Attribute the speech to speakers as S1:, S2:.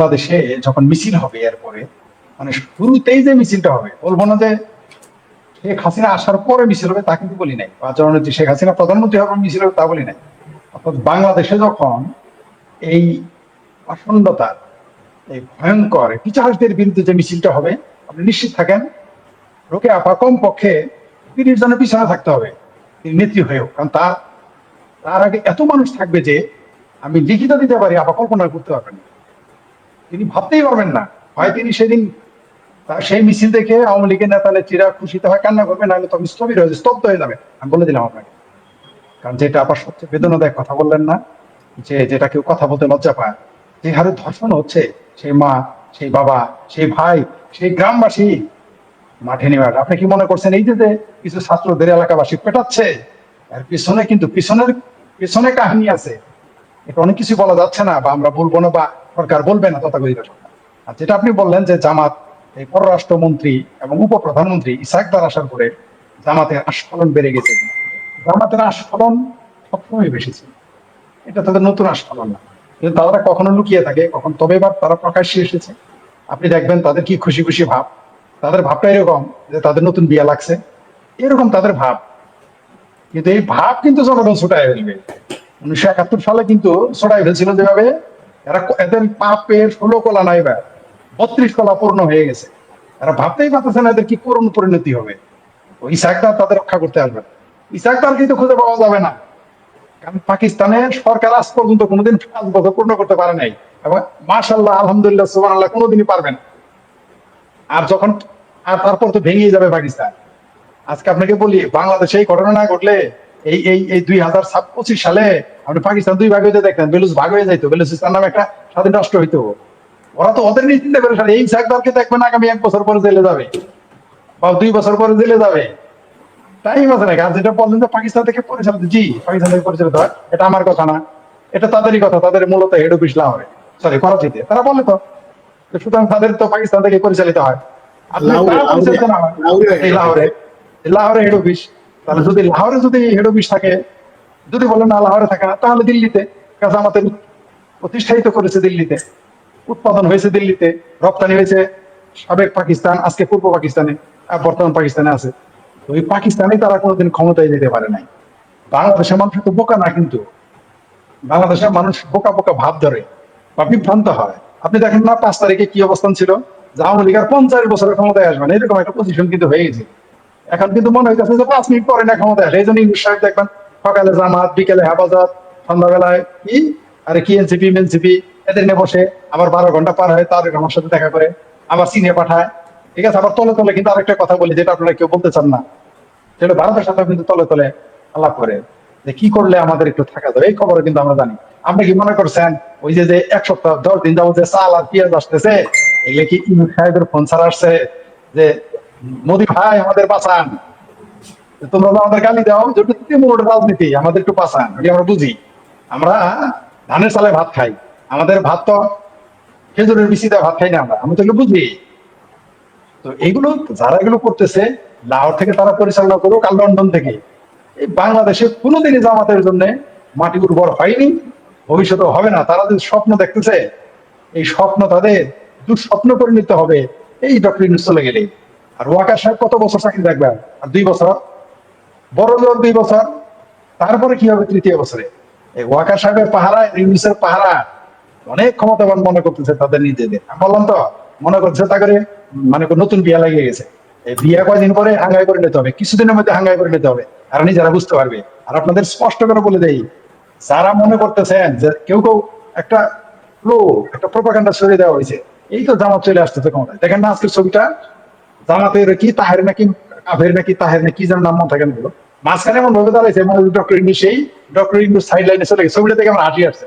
S1: বাংলাদেশে যখন মিছিল হবে এরপরে মানে শুরুতেই যে মিছিলটা হবে, বলব না যে শেখ হাসিনা আসার পরে মিছিল হবে, তা কিন্তু বলি নাই। বা জননেত্রী শেখ হাসিনা প্রধানমন্ত্রী হবে মিছিল হবে, তা বলি নাই। অর্থাৎ বাংলাদেশে যখন এই অখণ্ডতার এই ভয়ঙ্কর পিচারদের বিরুদ্ধে যে মিছিলটা হবে, আপনি নিশ্চিত থাকেন রোকে আপা কম পক্ষে তিরিশ জনের পিছনে থাকতে হবে, তিনি নেত্রী হয়েও। কারণ তার তার আগে এত মানুষ থাকবে যে আমি লিখিত দিতে পারি আপা কল্পনা করতে পারবেন না। তিনি ভাবতেই পারবেন না। হয় তিনি সেদিন সেই মিছিল দেখে আওয়ামী লীগের নেতা নেত্রীরা খুশিতে হয়, কান্না করবে, নাহলে তখন হয়ে স্তব্ধ হয়ে যাবে। আমি বলে দিলাম আপনাকে। কারণ যেটা আবার সবচেয়ে বেদনাদায়ক কথা বললেন না, যে যেটা কেউ কথা বলতে লজ্জা পায়। যে হারে ধর্ষণ হচ্ছে, সেই মা, সেই বাবা, সেই ভাই, সেই গ্রামবাসী, মাঠে নেওয়া আপনি কি মনে করছেন এই যে কিছু ছাত্রদের এলাকাবাসী পেটাচ্ছে? আর পিছনে কিন্তু পিছনের, পিছনে কাহিনী আছে। এটা অনেক কিছু বলা যাচ্ছে না, বা আমরা বলব না, বা সরকার বলবে না তথাকথিত সরকার আর যেটা আপনি বললেন যে জামাত, এই পররাষ্ট্রমন্ত্রী এবং উপপ্রধানমন্ত্রী ইসাকদার আসার পরে জামাতের আস্ফলন বেড়ে গেছে জামাতের আস্ফলন সবসময় বেশি ছিল। এটা তাদের নতুন আস্ফলন না। কিন্তু তারা কখনো লুকিয়ে থাকে, কখন তবে এবার তারা প্রকাশ্যে এসেছে। আপনি দেখবেন তাদের কি খুশি খুশি ভাব। তাদের ভাবটা এরকম যে তাদের নতুন বিয়া লাগছে। এরকম তাদের ভাব। কিন্তু এই ভাব কিন্তু জনগণ ছোটায় ফেলবে। উনিশশো একাত্তর সালে কিন্তু ছোটায় ফেলছিল যেভাবে এরা এদের পাপের ষোলো কলা নাই বা বত্রিশ কলা পূর্ণ হয়ে গেছে। এরা ভাবতেই পারতেছে না এদের কি করুণ পরিণতি হবে। ওই ইসাকদার তাদের রক্ষা করতে আসবে। ইসাকদার কিন্তু খুঁজে পাওয়া যাবে না। কারণ পাকিস্তানের সরকার আজ পর্যন্ত কোনোদিন পাঁচ বছর পূর্ণ করতে পারে নাই। এবং মাশাল্লাহ আলহামদুলিল্লাহ সুবান আল্লাহ কোনোদিনই পারবে না। আর যখন, আর তারপর তো ভেঙে যাবে পাকিস্তান। আজকে আপনাকে বলি, বাংলাদেশে এই ঘটনা না ঘটলে এই এই এই দুই হাজার পঁচিশ সালে আপনি পাকিস্তান দুই ভাগ হইতে দেখতেন বেলুস ভাগ হয়ে যাইতো বেলুচিস্তান নামে একটা স্বাধীন রাষ্ট্র হইতো। ওরা তো ওদের নিয়ে চিন্তা করে এই সাকদারকে দেখবেন আগামী এক বছর পরে জেলে যাবে বা দুই বছর পরে জেলে যাবে। টাইম আছে যেটা বললেন যে পাকিস্তান থেকে পরিচালিত জি পাকিস্তান থেকে পরিচালিত হয় এটা আমার কথা না এটা তাদেরই কথা তাদের মূলত হেড অফিস লাহোরে সরি করাচিতে তারা বলে তো সুতরাং তাদের তো পাকিস্তান থেকে পরিচালিত হয়।
S2: লাহোরে, লাহোরে
S1: হেড অফিস তাহলে যদি লাহোরে যদি হেড অফিস থাকে, যদি বলেন না লাহোরে থাকে, তাহলে দিল্লিতে, কাজে আমাদের প্রতিষ্ঠায়িত করেছে দিল্লিতে। উৎপাদন হয়েছে দিল্লিতে, রপ্তানি হয়েছে সাবেক পাকিস্তান, আজকে পূর্ব পাকিস্তানে বর্তমান পাকিস্তানে আছে। ওই পাকিস্তানে তারা কোনোদিন ক্ষমতায় যেতে পারে নাই। বাংলাদেশের মানুষ তো বোকা না কিন্তু। বাংলাদেশের মানুষ বোকা বোকা ভাব ধরে বা বিভ্রান্ত হয়। আপনি দেখেন না পাঁচ তারিখে কি অবস্থান ছিল? আওয়ামী লীগ আর পঞ্চাশ বছরের ক্ষমতায় আসবে না। এরকম একটা পজিশন কিন্তু হয়ে গেছে এখন কিন্তু মনে হইতেছে যে পাঁচ মিনিট পরে না ক্ষমতায় এই জন্য ইংলিশ সাহেব দেখবেন, সকালে জামাত, বিকেলে হেফাজত, সন্ধ্যাবেলায় কি? আরে কি এনসিপি এনসিপি এদের নিয়ে বসে আবার বারো ঘণ্টা পার হয় তার আমার সাথে দেখা করে, আবার সিনে পাঠায়। ঠিক আছে, আবার তলে তলে কিন্তু আরেকটা কথা বলি, যেটা আপনারা কেউ বলতে চান না। সেটা ভারতের সাথে কিন্তু তলে তলে আলাপ করে, যে কি করলে আমাদের একটু থাকা যাবে। এই খবর কিন্তু আমরা জানি। আপনি কি মনে করছেন, ওই যে এক সপ্তাহ, দশ দিন যাব যে চাল আর পেঁয়াজ আসতেছে, এগুলো কি সাহেবের ফোন ছাড়া আসছে? যে মোদি ভাই, আমাদের বাঁচান তোমরা আমাদের গালি দাও যেটা তৃণমূল রাজনীতি? আমাদের একটু বাঁচান এটি আমরা বুঝি? আমরা ধানের চালে ভাত খাই। আমাদের ভাত তো খেজুরের বিচি দেওয়া ভাত খাই না আমরা আমি তো এগুলো বুঝি। তো এইগুলো, যারা এগুলো করতেছে, লাহোর থেকে তারা পরিচালনা করুক, আর লন্ডন থেকে। এই বাংলাদেশে কোনোদিনই জামাতের জন্য মাটি উর্বর হয়নি ভবিষ্যতে হবে না। তারা যে স্বপ্ন দেখতেছে, এই স্বপ্ন তাদের দুঃস্বপ্ন পরিণত হবে, এই ডক্টর চলে গেলে আর ওয়াকার সাহেব কত বছর চাকরি থাকবে আর দুই বছর। বড় জোর দুই বছর। তারপরে কি হবে তৃতীয় বছরে? এই ওয়াকার সাহেবের পাহারা, ইউনুসের পাহারা, অনেক ক্ষমতাবান মনে করতেছে তাদের নিজেদের আমি বললাম তো, মনে করছে তা করে মানে নতুন বিয়া লাগিয়ে গেছে। বিয়া কয়দিন পরে হাঙ্গাই করে নিতে হবে, কিছুদিনের মধ্যে হাঙ্গাই করে নিতে হবে। আর নিজেরা বুঝতে পারবে। আর আপনাদের স্পষ্ট করে বলে দেই, যারা মনে করতেছেন যে কেউ কেউ একটা ফ্লো একটা প্রোপাগান্ডা ছড়িয়ে দেওয়া হয়েছে, এই তো জামাত চলে আসতেছে ক্ষমতায়। দেখেন না আজকের ছবিটা? জামাতের কি তাহের নাকি কাফের নাকি তাহের নাকি যেন নাম মনে থাকে না মাঝখানে এমন ভাবে দাঁড়াইছে মানে ডক্টর ইন্দু সেই ডক্টর ইন্দু সাইড লাইনে চলে গেছে। ছবিটা থেকে আমার হাঁটি আসছে।